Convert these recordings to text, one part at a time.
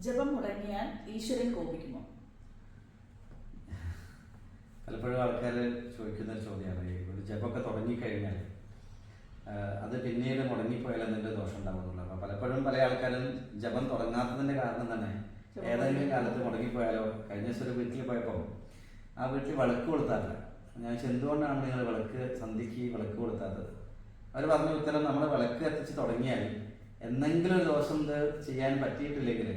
ജപം മുടങ്ങിയാൽ ഈശ്വരൻ കോപിക്കുമോ? പലപ്പോഴും ആൾക്കാർ ചോദിക്കുന്ന ഒരു ചോദ്യമാണ് ഒരു ജപമൊക്കെ തുടങ്ങിക്കഴിഞ്ഞാൽ അത് പിന്നീട് മുടങ്ങിപ്പോയാൽ എന്തെങ്കിലും ദോഷം ഉണ്ടാവുന്നുള്ളൂ അപ്പോൾ പലപ്പോഴും പല ആൾക്കാരും ജപം തുടങ്ങാത്തതിന്റെ കാരണം തന്നെ ഏതെങ്കിലും കാലത്ത് മുടങ്ങിപ്പോയാലോ? കഴിഞ്ഞ ദിവസം ഒരു വീട്ടിൽ പോയപ്പോൾ ആ വീട്ടിൽ വിളക്ക് കൊടുത്താറില്ല ഞാൻ വെച്ചാൽ എന്തുകൊണ്ടാണ് നിങ്ങൾ വിളക്ക് സന്ധിക്ക് വിളക്ക് കൊടുത്താത്തത്? അവർ പറഞ്ഞ ഉത്തരം നമ്മൾ വിളക്ക് കത്തിച്ച് തുടങ്ങിയാൽ എന്തെങ്കിലും ഒരു ദോഷം ഇത് ചെയ്യാൻ പറ്റിയിട്ടില്ലെങ്കിൽ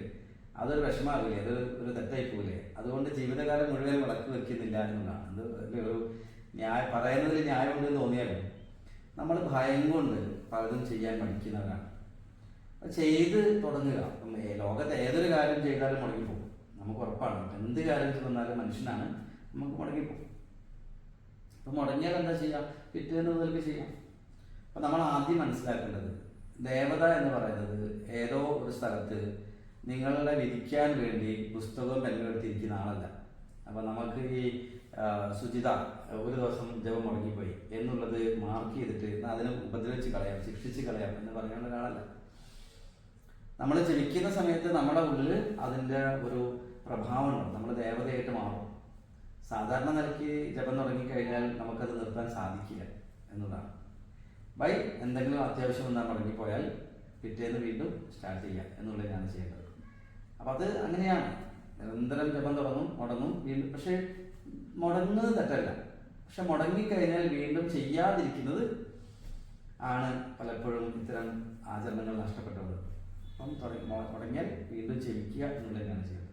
അതൊരു വിഷമാവില്ലേ? അത് ഒരു തെറ്റായി പോകില്ലേ അതുകൊണ്ട് ജീവിതകാലം മുഴുവൻ വിളക്ക് വെക്കുന്നില്ല എന്നുള്ളതാണ്. അത് ഒരു ന്യായ പറയുന്നതിൽ ന്യായമുണ്ട് എന്ന് തോന്നിയാലും നമ്മൾ ഭയം കൊണ്ട് പലതും ചെയ്യാൻ പഠിക്കുന്നവരാണ് ചെയ്ത് തുടങ്ങുക. ലോകത്ത് ഏതൊരു കാര്യം ചെയ്താലും മുടങ്ങിപ്പോകും നമുക്ക് ഉറപ്പാണ്. എന്ത് കാര്യം ചെന്നാലും മനുഷ്യനാണ് നമുക്ക് മുടങ്ങിപ്പോകും അപ്പം മുടങ്ങിയാൽ എന്താ ചെയ്യാം? പിറ്റേന്ന് മുതൽക്ക് ചെയ്യാം. അപ്പം നമ്മൾ ആദ്യം മനസ്സിലാക്കേണ്ടത് ദേവത എന്ന് പറയുന്നത് ഏതോ ഒരു സ്ഥലത്ത് നിങ്ങളെ വിധിക്കാൻ വേണ്ടി പുസ്തകം പെന്നും എടുത്തിരിക്കുന്ന ആളല്ല. അപ്പം നമുക്ക് ഈ സുജിത ഒരു ദിവസം ജപം മുടങ്ങിപ്പോയി എന്നുള്ളത് മാർക്ക് ചെയ്തിട്ട് അതിനെ ഉപദ്രവിച്ച് കളയാം ശിക്ഷിച്ച് കളയാം എന്ന് പറയാനുള്ള ഒരാളല്ല. നമ്മൾ ജപിക്കുന്ന സമയത്ത് നമ്മുടെ ഉള്ളിൽ അതിന്റെ ഒരു പ്രഭാവം ഉണ്ടാവും നമ്മൾ ദേവതയായിട്ട് മാറും. സാധാരണ നിലയ്ക്ക് ജപം തുടങ്ങിക്കഴിഞ്ഞാൽ നമുക്കത് നിർത്താൻ സാധിക്കില്ല എന്നതാണ്. ബൈ എന്തെങ്കിലും അത്യാവശ്യം വന്നാൽ മുടങ്ങിപ്പോയാൽ പിറ്റേന്ന് വീണ്ടും സ്റ്റാർട്ട് ചെയ്യാം എന്നുള്ളതാണ് ചെയ്യേണ്ടത്. അപ്പം അത് അങ്ങനെയാണ്. നിരന്തരം ജപം തുടങ്ങും മുടങ്ങും വീണ്ടും. പക്ഷേ മുടങ്ങുന്നത് തെറ്റല്ല. പക്ഷെ മുടങ്ങിക്കഴിഞ്ഞാൽ വീണ്ടും ചെയ്യാതിരിക്കുന്നത് ആണ് പലപ്പോഴും ഇത്തരം ആചരണങ്ങൾ നഷ്ടപ്പെട്ടത്. അപ്പം തുടങ്ങി മുടങ്ങിയാൽ വീണ്ടും ചെയ്യിക്കുക എന്നുള്ളതാണ് ചെയ്യുന്നത്.